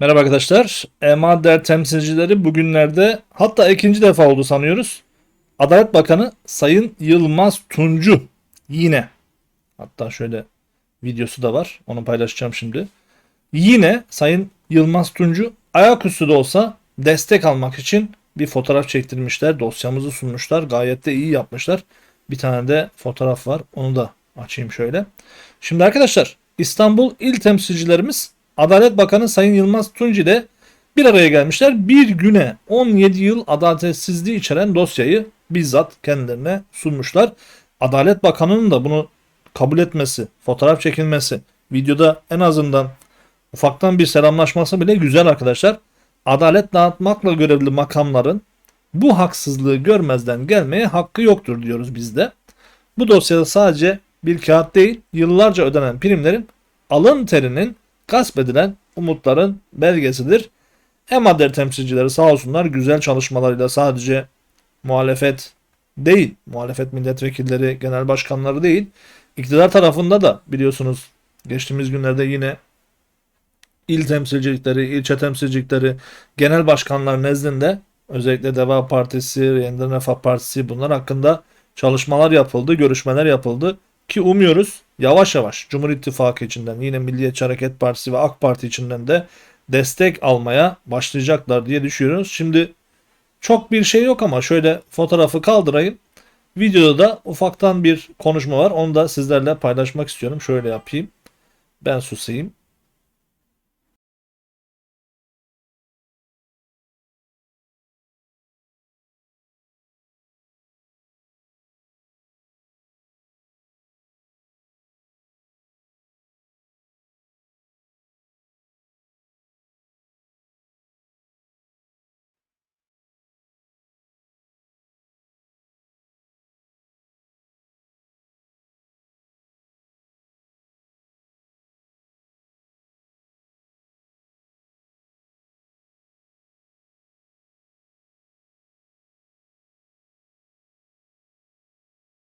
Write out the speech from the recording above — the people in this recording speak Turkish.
Merhaba arkadaşlar. EMADER temsilcileri bugünlerde hatta ikinci defa oldu sanıyoruz. Adalet Bakanı Sayın Yılmaz Tuncu yine hatta şöyle videosu da var. Onu paylaşacağım şimdi. Yine Sayın Yılmaz Tuncu ayaküstü de olsa destek almak için bir fotoğraf çektirmişler. Dosyamızı sunmuşlar. Gayet de iyi yapmışlar. Bir tane de fotoğraf var. Onu da açayım şöyle. Şimdi arkadaşlar İstanbul il temsilcilerimiz Adalet Bakanı Sayın Yılmaz Tunç ile bir araya gelmişler. Bir güne 17 yıl adaletsizliği içeren dosyayı bizzat kendilerine sunmuşlar. Adalet Bakanı'nın da bunu kabul etmesi, fotoğraf çekilmesi, videoda en azından ufaktan bir selamlaşması bile güzel arkadaşlar. Adalet dağıtmakla görevli makamların bu haksızlığı görmezden gelmeye hakkı yoktur diyoruz biz de. Bu dosyada sadece bir kağıt değil, yıllarca ödenen primlerin alın terinin gasp edilen umutların belgesidir. Emader temsilcileri sağ olsunlar güzel çalışmalarıyla sadece muhalefet değil, muhalefet milletvekilleri, genel başkanları değil, iktidar tarafında da biliyorsunuz geçtiğimiz günlerde yine il temsilcilikleri, ilçe temsilcilikleri, genel başkanlar nezdinde özellikle Deva Partisi, Yeniden Refah Partisi bunlar hakkında çalışmalar yapıldı, görüşmeler yapıldı ki umuyoruz yavaş yavaş Cumhur İttifakı içinden yine Milliyetçi Hareket Partisi ve AK Parti içinden de destek almaya başlayacaklar diye düşünüyoruz. Şimdi çok bir şey yok ama şöyle fotoğrafı kaldırayım. Videoda da ufaktan bir konuşma var. Onu da sizlerle paylaşmak istiyorum. Şöyle yapayım. Ben susayım.